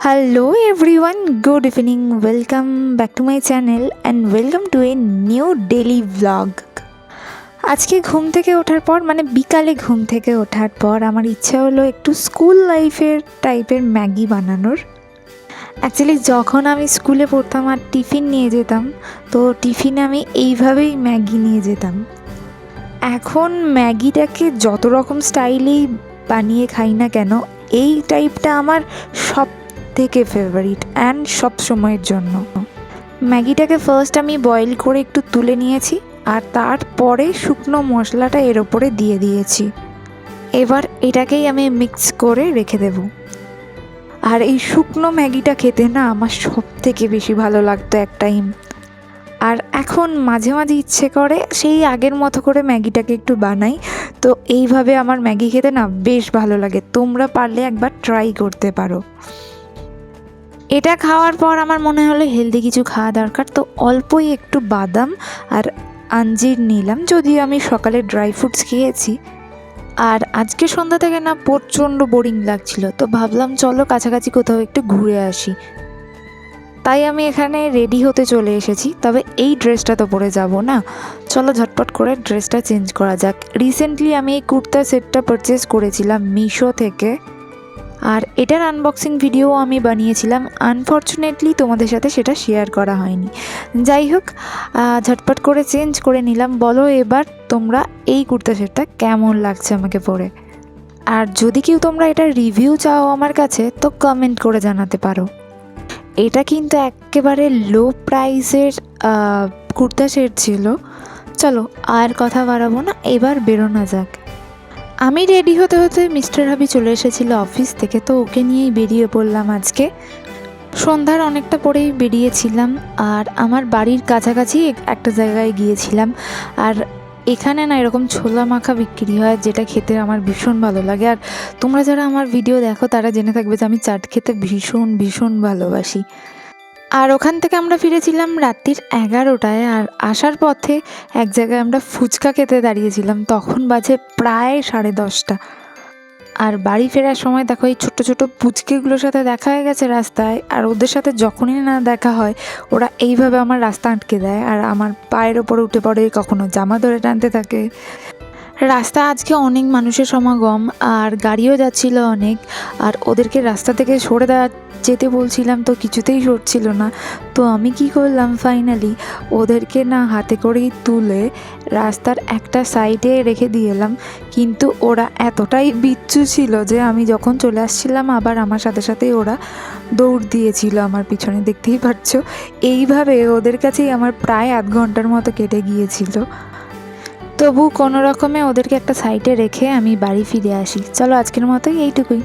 Hello everyone, good evening. Welcome back to my channel and welcome to a new daily vlog. আজকে ঘুম থেকে ওঠার পর মানে বিকালে ঘুম থেকে ওঠার পর আমার ইচ্ছা হলো একটু স্কুল লাইফের টাইপের ম্যাগি বানানোর অ্যাকচুয়ালি যখন আমি স্কুলে পড়তাম আর টিফিন নিয়ে যেতাম তো টিফিনে আমি এইভাবেই ম্যাগি নিয়ে যেতাম এখন ম্যাগিটাকে যত রকম স্টাইলেই বানিয়ে খাই না কেন এই টাইপটা আমার সব থেকে ফেভারিট অ্যান্ড সব সময়ের জন্য। ম্যাগিটাকে ফার্স্ট আমি বয়েল করে একটু তুলে নিয়েছি, আর তারপরে শুকনো মশলাটা এর ওপরে দিয়ে দিয়েছি। এবার এটাকেই আমি মিক্স করে রেখে দেব। আর এই শুকনো ম্যাগিটা খেতে না আমার সব থেকে বেশি ভালো লাগতো এক টাইম আর এখন মাঝে মাঝে ইচ্ছে করে সেই আগের মতো করে ম্যাগিটাকে একটু বানাই। তো এইভাবে আমার ম্যাগি খেতে না বেশ ভালো লাগে। তোমরা পারলে একবার ট্রাই করতে পারো। এটা খাওয়ার পর আমার মনে হলো হেলদি কিছু খাওয়া দরকার। তো অল্পই একটু বাদাম আর আঞ্জির নিলাম, যদিও আমি সকালে ড্রাই ফ্রুটস খেয়েছি। আর আজকে সন্ধ্যা থেকে না প্রচণ্ড বোরিং লাগছিল, তো ভাবলাম চলো কাছাকাছি কোথাও একটু ঘুরে আসি। তাই আমি এখানে রেডি হতে চলে এসেছি, তবে এই ড্রেসটা তো পরে যাব না। চলো ঝটপট করে ড্রেসটা চেঞ্জ করা যাক। রিসেন্টলি আমি এই কুর্তা সেটটা পারচেস করেছিলাম মিশো থেকে। আর এটার আনবক্সিং ভিডিও আমি বানিয়েছিলাম। আনফর্চুনেটলি তোমাদের সাথে সেটা শেয়ার করা হয়নি। যাই হোক ঝটপট করে চেঞ্জ করে নিলাম। বলো এবার তোমরা এই কুর্তা সেটটা কেমন লাগছে আমাকে পরে? আর যদি কেউ তোমরা এটা রিভিউ চাও আমার কাছে, তো কমেন্ট করে জানাতে পারো। এটা কিন্তু একেবারে লো প্রাইসের কুর্তা সেট ছিল। চলো আর কথা বাড়াবো না। এবার বেরোনো যাক। আমি রেডি হতে হতে মিস্টার হাবি চলে এসেছিল অফিস থেকে, তো ওকে নিয়েই বেরিয়ে পড়লাম আজকে। সন্ধ্যার অনেকটা পরেই বেরিয়েছিলাম, আর আমার বাড়ির কাছাকাছি একটা জায়গায় গিয়েছিলাম। আর এখানে না এরকম ছোলা মাখা বিক্রি হয়, যেটা খেতে আমার ভীষণ ভালো লাগে। আর তোমরা যারা আমার ভিডিও দেখো, তারা জেনে থাকবে যে আমি চাট খেতে ভীষণ ভীষণ ভালোবাসি। আর ওখান থেকে আমরা ফিরেছিলাম রাত্রির এগারোটায় আর আসার পথে এক জায়গায় আমরা ফুচকা খেতে দাঁড়িয়েছিলাম, তখন বাজে প্রায় সাড়ে দশটা। আর বাড়ি ফেরার সময় দেখো এই ছোট্ট ছোট পুচকেগুলোর সাথে দেখা হয়ে গেছে রাস্তায়, আর ওদের সাথে যখনই না দেখা হয়, ওরা এইভাবে আমার রাস্তা আটকে দেয়, আর আমার পায়ের ওপরে উঠে পড়ে কখনো জামা ধরে টানতে থাকে। রাস্তা আজকে অনেক মানুষের সমাগম, আর গাড়িও যাচ্ছিল অনেক, আর ওদেরকে রাস্তা থেকে সরে দেওয়া যেতে বলছিলাম তো কিছুতেই সরছিল না। তো আমি কি করলাম ফাইনালি ওদেরকে না হাতে করেই তুলে রাস্তার একটা সাইডে রেখে দিয়ে এলাম। কিন্তু ওরা এতটাই বিচ্ছু ছিল যে আমি যখন চলে আসছিলাম, আবার আমার সাথে সাথেই ওরা দৌড় দিয়েছিল আমার পিছনে। দেখতেই পাচ্ছ, এইভাবে ওদের কাছেই আমার প্রায় আধ ঘণ্টার মতো কেটে গিয়েছিল। তবু কোনো রকমে ওদেরকে একটা সাইডে রেখে আমি বাড়ি ফিরে আসি। চলো আজকের মতোই এইটুকুই।